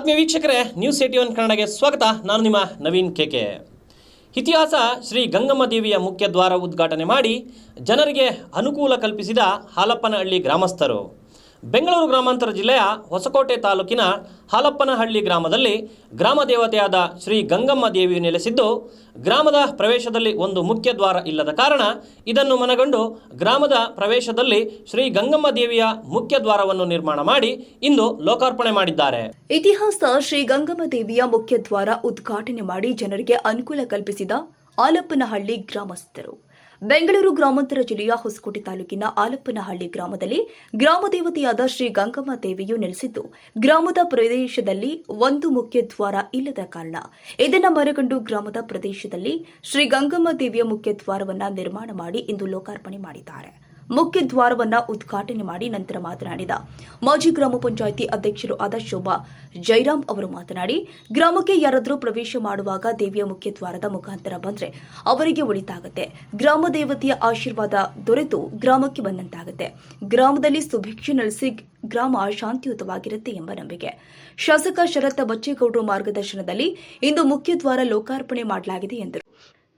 ಆತ್ಮೀಯ ವೀಕ್ಷಕರೇ news eighty one ಕನ್ನಡಗೆ ಸ್ವಾಗತ. ನಾನು ನಿಮ್ಮ ನವೀನ್ ಕೆಕೆ ಇತಿಹಾಸ ಶ್ರೀ ಗಂಗಮ್ಮ ದೇವಿಯ ಮುಖ್ಯ ದ್ವಾರ ಉದ್ಘಾಟನೆ ಮಾಡಿ ಜನರಿಗೆ ಅನುಕೂಲ ಕಲ್ಪಿಸಿದ ಹಾಲಪ್ಪನಹಳ್ಳಿ ಗ್ರಾಮಸ್ಥರು. ಬೆಂಗಳೂರು ಗ್ರಾಮಾಂತರ ಜಿಲ್ಲೆಯ ಹೊಸಕೋಟೆ ತಾಲೂಕಿನ ಹಾಲಪ್ಪನಹಳ್ಳಿ ಗ್ರಾಮದಲ್ಲಿ ಗ್ರಾಮ ದೇವತೆಯಾದ ಶ್ರೀ ಗಂಗಮ್ಮ ದೇವಿಯು ನೆಲೆಸಿದ್ದು, ಗ್ರಾಮದ ಪ್ರವೇಶದಲ್ಲಿ ಒಂದು ಮುಖ್ಯ ದ್ವಾರ ಇಲ್ಲದ ಕಾರಣ ಇದನ್ನು ಮನಗಂಡು ಗ್ರಾಮದ ಪ್ರವೇಶದಲ್ಲಿ ಶ್ರೀ ಗಂಗಮ್ಮ ದೇವಿಯ ಮುಖ್ಯ ದ್ವಾರವನ್ನು ನಿರ್ಮಾಣ ಮಾಡಿ ಇಂದು ಲೋಕಾರ್ಪಣೆ ಮಾಡಿದ್ದಾರೆ. ಇತಿಹಾಸ ಶ್ರೀ ಗಂಗಮ್ಮ ದೇವಿಯ ಮುಖ್ಯ ದ್ವಾರ ಉದ್ಘಾಟನೆ ಮಾಡಿ ಜನರಿಗೆ ಅನುಕೂಲ ಕಲ್ಪಿಸಿದ ಆಲಪ್ಪನಹಳ್ಳಿ ಗ್ರಾಮಸ್ಥರು. ಬೆಂಗಳೂರು ಗ್ರಾಮಾಂತರ ಜಿಲ್ಲೆಯ ಹೊಸಕೋಟೆ ತಾಲೂಕಿನ ಆಲಪ್ಪನಹಳ್ಳಿ ಗ್ರಾಮದಲ್ಲಿ ಗ್ರಾಮ ದೇವತೆಯಾದ ಶ್ರೀ ಗಂಗಮ್ಮ ದೇವಿಯು ನೆಲೆಸಿದ್ದು, ಗ್ರಾಮದ ಪ್ರದೇಶದಲ್ಲಿ ಒಂದು ಮುಖ್ಯ ದ್ವಾರ ಇಲ್ಲದ ಕಾರಣ. ಇದನ್ನು ಮರಗಂಡು ಗ್ರಾಮದ ಪ್ರದೇಶದಲ್ಲಿ ಶ್ರೀ ಗಂಗಮ್ಮ ದೇವಿಯ ಮುಖ್ಯ ದ್ವಾರವನ್ನು ನಿರ್ಮಾಣ ಮಾಡಿ ಇಂದು ಲೋಕಾರ್ಪಣೆ ಮಾಡಿದ್ದಾರೆ. ಮುಖ್ಯ ದ್ವಾರವನ್ನ ಉದ್ಘಾಟನೆ ಮಾಡಿ ನಂತರ ಮಾತನಾಡಿದ ಮಾಜಿ ಗ್ರಾಮ ಪಂಚಾಯಿತಿ ಅಧ್ಯಕ್ಷರು ಆದ ಶೋಭಾ ಜೈರಾಮ್ ಅವರು ಮಾತನಾಡಿ, ಗ್ರಾಮಕ್ಕೆ ಯಾರಾದರೂ ಪ್ರವೇಶ ಮಾಡುವಾಗ ದೇವಿಯ ಮುಖ್ಯ ದ್ವಾರದ ಮುಖಾಂತರ ಬಂದ್ರೆ ಅವರಿಗೆ ಒಳಿತಾಗುತ್ತೆ. ಗ್ರಾಮ ದೇವತೆಯ ಆಶೀರ್ವಾದ ದೊರೆತು ಗ್ರಾಮಕ್ಕೆ ಬಂದಂತಾಗುತ್ತೆ. ಗ್ರಾಮದಲ್ಲಿ ಸುಭಿಕ್ಷೆ ನಡೆಸಿ ಗ್ರಾಮ ಶಾಂತಿಯುತವಾಗಿರುತ್ತೆ ಎಂಬ ನಂಬಿಕೆ. ಶಾಸಕ ಶರತ್ ಬಚ್ಚೇಗೌಡರು ಮಾರ್ಗದರ್ಶನದಲ್ಲಿ ಇಂದು ಮುಖ್ಯ ದ್ವಾರ ಲೋಕಾರ್ಪಣೆ ಮಾಡಲಾಗಿದೆ ಎಂದರು.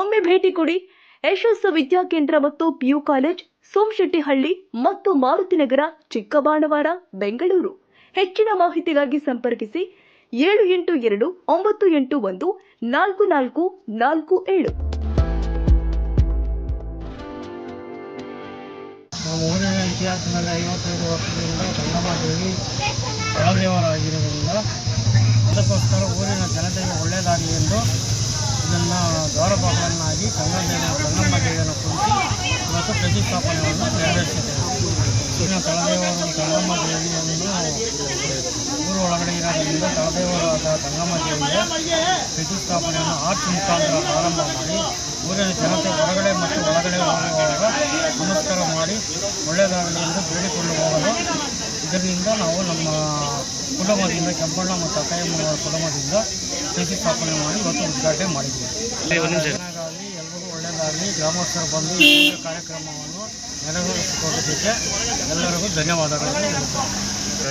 ಒಮ್ಮೆ ಭೇಟಿ ಕೊಡಿ. ಯಶಸ್ಸು ವಿದ್ಯಾಕೇಂದ್ರ ಮತ್ತು ಪಿಯು ಕಾಲೇಜ್, ಸೋಮಶೆಟ್ಟಿಹಳ್ಳಿ ಮತ್ತು ಮಾರುತಿನಗರ ಚಿಕ್ಕಬಾಣವಾರ ಬೆಂಗಳೂರು. ಹೆಚ್ಚಿನ ಮಾಹಿತಿಗಾಗಿ ಸಂಪರ್ಕಿಸಿ ಏಳು ಎಂಟು ಎರಡು ಒಂಬತ್ತು ಎಂಟು ಒಂದು ನಾಲ್ಕು ನಾಲ್ಕು ನಾಲ್ಕು ಏಳು. ಇತಿಹಾಸದಲ್ಲಿ ಐವತ್ತೈದು ವರ್ಷದಿಂದ ಅದಕ್ಕೋಸ್ಕರ ಊರಿನ ಜನತೆಗೆ ಒಳ್ಳೆಯದಾಗಲಿ ಎಂದು ಇದನ್ನು ಕನ್ನಡ ದೇವಿಯನ್ನು ಕುರಿತು ಇವತ್ತು ಪ್ರತಿಷ್ಠಾಪನೆಯನ್ನು ನೆರವೇರಿಸಿದ್ದೇವೆ. ಇನ್ನು ತಳದೇವರು ಗಂಗಮ್ಮ ದೇವಿಯನ್ನು ಊರು ಒಳಗಡೆ ಇರೋದ್ರಿಂದ ತಳದೇವರಾದ ಗಂಗಮ್ಮ ದೇವಿಯ ಪ್ರತಿಷ್ಠಾಪನೆಯನ್ನು ಆರ್ಚ್ ಮುಖಾಂತರ ಪ್ರಾರಂಭ ಮಾಡಿ, ಊರಿನ ಜನತೆ ಹೊರಗಡೆ ಮತ್ತು ಒಳಗಡೆ ಹೋಗುವಾಗ ನಮಸ್ಕಾರ ಮಾಡಿ ಒಳ್ಳೆಯದಾಗಲಿ ಎಂದು ಬೇಡಿಕೊಂಡು ಹೋಗಲು ಇದರಿಂದ ನಾವು ನಮ್ಮ ಕುಟುಂಬದಿಂದ ಕೆಂಪಣ್ಣ ಮತ್ತು ಅಕ್ಕಯ್ಯಮ್ಮನವರ ಕುಟುಂಬದಿಂದ ಸ್ಥಾಪನೆ ಮಾಡಿ ಇವತ್ತು ಉದ್ಘಾಟನೆ ಮಾಡಿದ್ದೀವಿ. ಚೆನ್ನಾಗಾಗಲಿ ಎಲ್ಲರಿಗೂ ಒಳ್ಳೆಯದಾಗಲಿ ಗ್ರಾಮಸ್ಥರು ಬಂದು ಈ ಕಾರ್ಯಕ್ರಮವನ್ನು ನೆರವೇರಿಸಿಕೊಡೋದಕ್ಕೆ ಎಲ್ಲರಿಗೂ ಧನ್ಯವಾದಗಳನ್ನು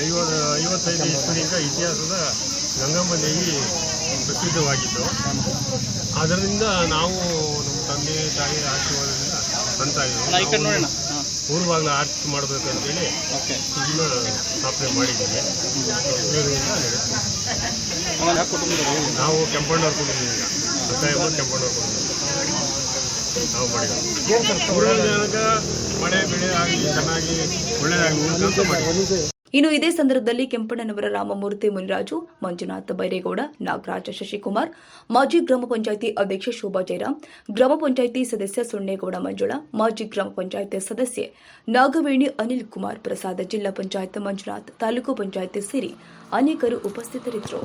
ಐವತ್ತು ಐವತ್ತೈದು ಇಸ್ವಿನಿಂದ ಇತಿಹಾಸದ ಗಂಗಮ್ಮ ದೇವಿ ಪ್ರಸಿದ್ಧವಾಗಿದ್ದು ಅದರಿಂದ ನಾವು ನಮ್ಮ ತಂದೆ ತಾಯಿ ಆಶೀರ್ವಾದದಿಂದ ಅಂತ ಇದ್ದೀವಿ ಆರ್ಥಿಕ ಮಾಡಬೇಕಂತೇಳಿ ಇದನ್ನ ಸ್ಥಾಪನೆ ಮಾಡಿದ್ದೇವೆ. ನಾವು ಕೆಂಪಣ್ಣವ್ರ ಕುಟುಂಬದಿಂದ ಅಕ್ಕಯ್ಯಮ್ಮ ಕೆಂಪಣ್ಣವ್ರ ಕುಟುಂಬ. ನಾವು ಮಾಡಿದ್ದೀವಿ ಮಳೆ ಬೆಳೆ ಆಗಿ ಚೆನ್ನಾಗಿ ಒಳ್ಳೆಯದಾಗಿ ಮಾಡಿದ್ದೀವಿ ಇನ್ನು ಇದೇ ಸಂದರ್ಭದಲ್ಲಿ ಕೆಂಪಣ್ಣನವರ ರಾಮಮೂರ್ತಿ ಮುನಿರಾಜು, ಮಂಜುನಾಥ್ ಬೈರೇಗೌಡ, ನಾಗರಾಜ ಶಶಿಕುಮಾರ್, ಮಾಜಿ ಗ್ರಾಮ ಪಂಚಾಯಿತಿ ಅಧ್ಯಕ್ಷೆ ಶೋಭಾ ಜಯರಾಮ್, ಗ್ರಾಮ ಪಂಚಾಯಿತಿ ಸದಸ್ಯ ಸುಣ್ಣೇಗೌಡ ಮಂಜುಳ, ಮಾಜಿ ಗ್ರಾಮ ಪಂಚಾಯಿತಿ ಸದಸ್ಯೆ ನಾಗವೇಣಿ ಅನಿಲ್ ಕುಮಾರ್ ಪ್ರಸಾದ್ ಜಿಲ್ಲಾ ಪಂಚಾಯತ್ ಮಂಜುನಾಥ್ ತಾಲೂಕು ಪಂಚಾಯಿತಿ ಸೇರಿ ಅನೇಕರು ಉಪಸ್ಥಿತರಿದ್ದರು.